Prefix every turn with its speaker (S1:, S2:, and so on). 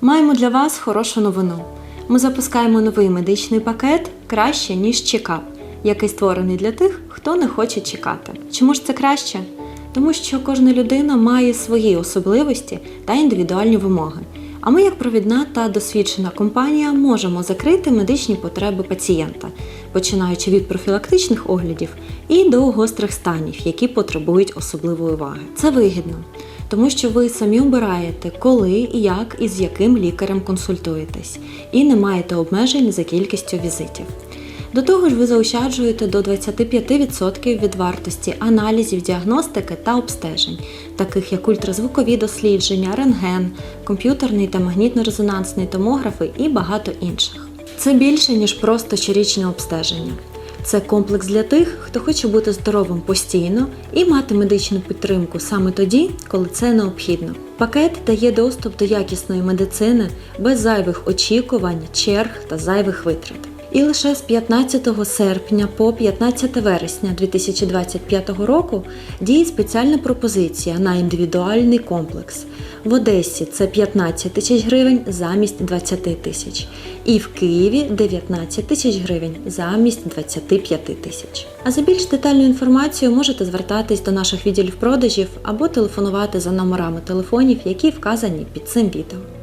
S1: Маємо для вас хорошу новину. Ми запускаємо новий медичний пакет краще, ніж чекап, який створений для тих, хто не хоче чекати. Чому ж це краще? Тому що кожна людина має свої особливості та індивідуальні вимоги. А ми, як провідна та досвідчена компанія, можемо закрити медичні потреби пацієнта, починаючи від профілактичних оглядів і до гострих станів, які потребують особливої уваги. Це вигідно, тому що ви самі обираєте, коли як і з яким лікарем консультуєтесь, і не маєте обмежень за кількістю візитів. До того ж, ви заощаджуєте до 25% від вартості аналізів, діагностики та обстежень, таких як ультразвукові дослідження, рентген, комп'ютерний та магнітно-резонансний томографи і багато інших. Це більше, ніж просто щорічне обстеження. Це комплекс для тих, хто хоче бути здоровим постійно і мати медичну підтримку саме тоді, коли це необхідно. Пакет дає доступ до якісної медицини без зайвих очікувань, черг та зайвих витрат. І лише з 15 серпня по 15 вересня 2025 року діє спеціальна пропозиція на індивідуальний комплекс. В Одесі це 15 тисяч гривень замість 20 тисяч, і в Києві 19 тисяч гривень замість 25 тисяч. А за більш детальну інформацію можете звертатись до наших відділів продажів або телефонувати за номерами телефонів, які вказані під цим відео.